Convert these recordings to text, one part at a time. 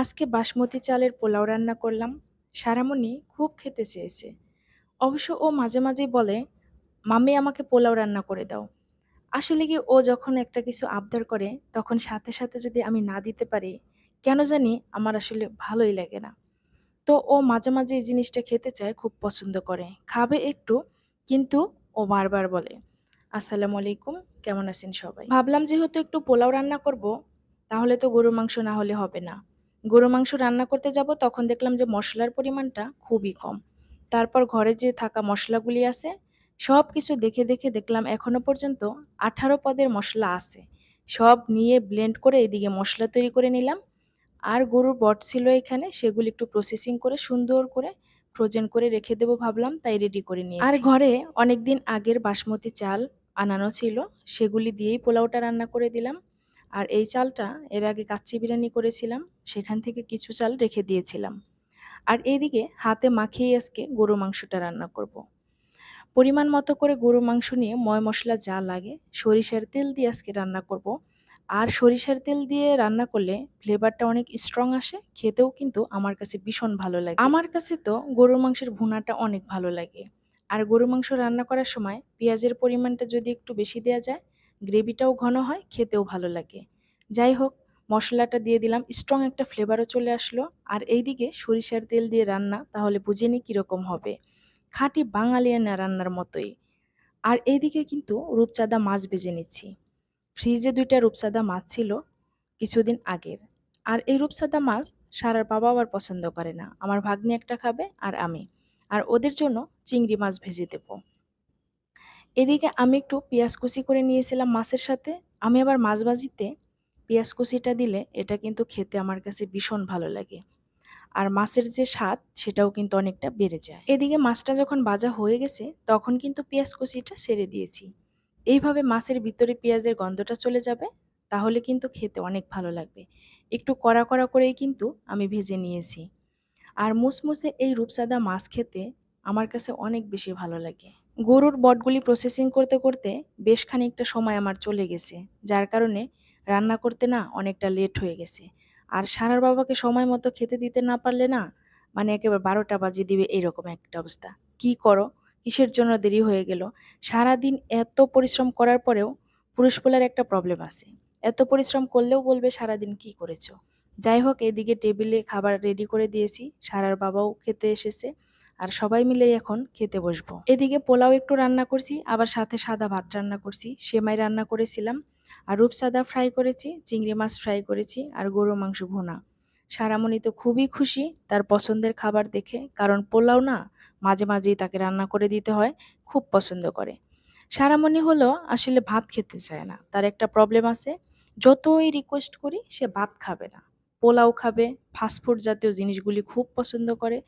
আজকে বাসমতি চালের পোলাও রান্না করলাম। সারামণি খুব খেতে চেয়েছে। অবশ্য ও মাঝে মাঝেই বলে, মাম্মি, আমাকে পোলাও রান্না করে দাও। আসলে কি ও যখন একটা কিছু আবদার করে, তখন সাথে সাথে যদি আমি না দিতে পারি, কেন জানি আমার আসলে ভালোই লাগে না। তো ও মাঝে মাঝে এই জিনিসটা খেতে চায়, খুব পছন্দ করে। খাবে একটু, কিন্তু ও বারবার বলে, আসসালামু আলাইকুম, কেমন আছেন সবাই? ভাবলাম যেহেতু একটু পোলাও রান্না করব, তাহলে তো গরুর মাংস না হলে হবে না। গরু মাংস রান্না করতে যাব, তখন দেখলাম যে মশলার পরিমাণটা খুবই কম। তারপর ঘরে যে থাকা মশলাগুলি আছে সব কিছু দেখে দেখে দেখলাম এখনও পর্যন্ত আঠারো পদের মশলা আছে। সব নিয়ে ব্লেন্ড করে এদিকে মশলা তৈরি করে নিলাম। আর গরুর বট ছিল এখানে, সেগুলি একটু প্রসেসিং করে সুন্দর করে ফ্রোজেন করে রেখে দেবো ভাবলাম, তাই রেডি করে নিয়ে আর ঘরে অনেক দিন আগের বাসমতি চাল আনানো ছিল, সেগুলি দিয়েই পোলাওটা রান্না করে দিলাম। আর এই চালটা এর আগে কাচ্চি বিরিয়ানি করেছিলাম, সেখান থেকে কিছু চাল রেখে দিয়েছিলাম আর এইদিকে হাতে মাখিয়ে আজকে গরু মাংসটা রান্না করব। পরিমাণ মতো করে গরু মাংস নিয়ে ময় মশলা যা লাগে, সরিষার তেল দিয়ে আজকে রান্না করব। আর সরিষার তেল দিয়ে রান্না করলে ফ্লেভারটা অনেক স্ট্রং আসে, খেতেও কিন্তু আমার কাছে ভীষণ ভালো লাগে আমার কাছে তো গরুর মাংসের ভুনাটা অনেক ভালো লাগে আর গরু মাংস রান্না করার সময় পেঁয়াজের পরিমাণটা যদি একটু বেশি দেওয়া যায় গ্রেভিটাও ঘন হয়, খেতেও ভালো লাগে। যাই হোক মশলাটা দিয়ে দিলাম স্ট্রং একটা ফ্লেভারও চলে আসলো। আর এইদিকে সরিষার তেল দিয়ে রান্না, তাহলে বুঝে নি কীরকম হবে। খাঁটি বাঙালিয়ানা রান্নার মতোই। আর এইদিকে কিন্তু রূপচাঁদা মাছ ভেজে নিচ্ছি। ফ্রিজে দুইটা রূপচাঁদা মাছ ছিল কিছুদিন আগের। আর এই রূপসাদা মাছ সারার বাবা আবার পছন্দ করে না। আমার ভাগ্নি একটা খাবে আর আমি। আর ওদের জন্য চিংড়ি মাছ ভেজে দেব। এদিকে আমি একটু পেঁয়াজ কুচি করে নিয়েছিলাম মাছের সাথে। আমি আবার মাছ ভাজিতে পেঁয়াজ কুচিটা দিলে এটা কিন্তু খেতে আমার কাছে ভীষণ ভালো লাগে। আর মাছের যে স্বাদ, সেটাও কিন্তু অনেকটা বেড়ে যায়। এদিকে মাছটা যখন ভাজা হয়ে গেছে, তখন কিন্তু পেঁয়াজ কুচিটা ছেড়ে দিয়েছি। এইভাবে মাছের ভিতরে পেঁয়াজের গন্ধটা চলে যাবে, তাহলে কিন্তু খেতে অনেক ভালো লাগবে। একটু কড়া কড়া করেই কিন্তু আমি ভেজে নিয়েছি। আর মুসমুসে এই রূপসাদা মাছ খেতে আমার কাছে অনেক বেশি ভালো লাগে। গরুর বটগুলি প্রসেসিং করতে করতে বেশ খানিকটা সময় আমার চলে গেছে, যার কারণে রান্না করতে না অনেকটা লেট হয়ে গেছে। আর সারার বাবাকে সময় মতো খেতে দিতে না পারলে না মানে একেবারে বারোটা বাজিয়ে দিবে এইরকম একটা অবস্থা। কি করো? কিসের জন্য দেরি হয়ে গেল? সারাদিন এত পরিশ্রম করার পরেও পুরুষ পোলার একটা প্রবলেম আছে। এত পরিশ্রম করলেও বলবে সারাদিন কি করেছ? যাই হোক, এদিকে টেবিলে খাবার রেডি করে দিয়েছি, সারার বাবাও খেতে এসেছে। আর সবাই মিলে এখন খেতে বসবো। এদিকে পোলাও একটু রান্না করছি, আবার সাথে সাদা ভাত রান্না করছি। সেমাই রান্না করেছিলাম, আর রূপসাদা ফ্রাই করেছি, চিংড়ি মাছ ফ্রাই করেছি, আর গরু মাংস ভুনা। সারামণি তো খুবই খুশি তার পছন্দের খাবার দেখে, কারণ পোলাও না, মাঝে মাঝেই তাকে রান্না করে দিতে হয়, খুব পছন্দ করে। সারামণি হলো আসলে ভাত খেতে চায় না, তার একটা প্রবলেম আছে, যতই রিকোয়েস্ট করি সে ভাত খাবে না। পোলাও খাবে ফাস্টফুড জাতীয় জিনিসগুলি খুব পছন্দ করে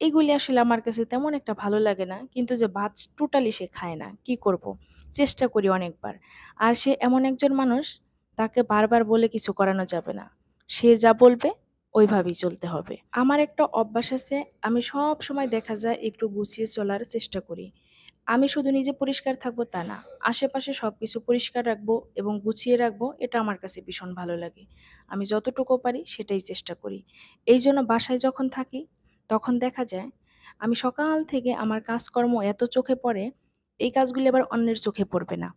এগুলি আসলে আমার কাছে তেমন একটা ভালো লাগে না। কিন্তু যে ভাত টোটালি সে খায় না। কি করব। চেষ্টা করি অনেকবার। আর সে এমন একজন মানুষ, তাকে বারবার বলে কিছু করানো যাবে না। সে যা বলবে, ওইভাবেই চলতে হবে। আমার একটা অভ্যাস আছে, আমি সব সময় দেখা যায় একটু গুছিয়ে চলার চেষ্টা করি। আমি শুধু নিজে পরিষ্কার থাকব তা না, আশেপাশে সব কিছু পরিষ্কার রাখব এবং গুছিয়ে রাখব, এটা আমার কাছে ভীষণ ভালো লাগে। আমি যতটুকু পারি, সেটাই চেষ্টা করি। এই জন্য বাসায় যখন থাকি তখন দেখা যায়, আমি সকাল থেকে আমার কাজকর্ম এত চোখে পড়ে, এই কাজগুলি আবার অন্যের চোখে পড়বে না।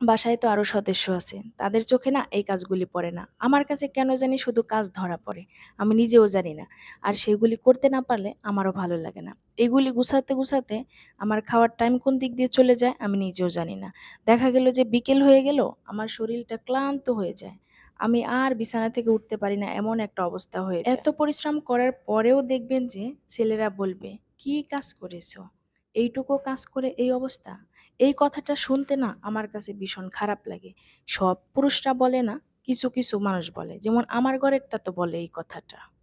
বাসায় তো আরও সদস্য আছে, তাদের চোখে না এই কাজগুলি পড়ে না। আমার কাছে কেন জানি শুধু কাজ ধরা পড়ে, আমি নিজেও জানি না। আর সেগুলি করতে না পারলে আমারও ভালো লাগে না। এগুলি গুছাতে গুছাতে আমার খাওয়ার টাইম কোন দিক দিয়ে চলে যায় আমি নিজেও জানি না। দেখা গেল যে বিকেল হয়ে গেল, আমার শরীরটা ক্লান্ত হয়ে যায়। আমি আর বিছানা থেকে উঠতে পারি না, এমন একটা অবস্থা হয়েছে। এত পরিশ্রম করার পরেও দেখবেন যে, ছেলেরা বলবে, কি কাজ করেছ? এইটুকু কাজ করে এই অবস্থা? এই কথাটা শুনতে না আমার কাছে ভীষণ খারাপ লাগে। সব পুরুষরা বলে না, কিছু কিছু মানুষ বলে। যেমন আমার ঘরেরটা তো বলে এই কথাটা।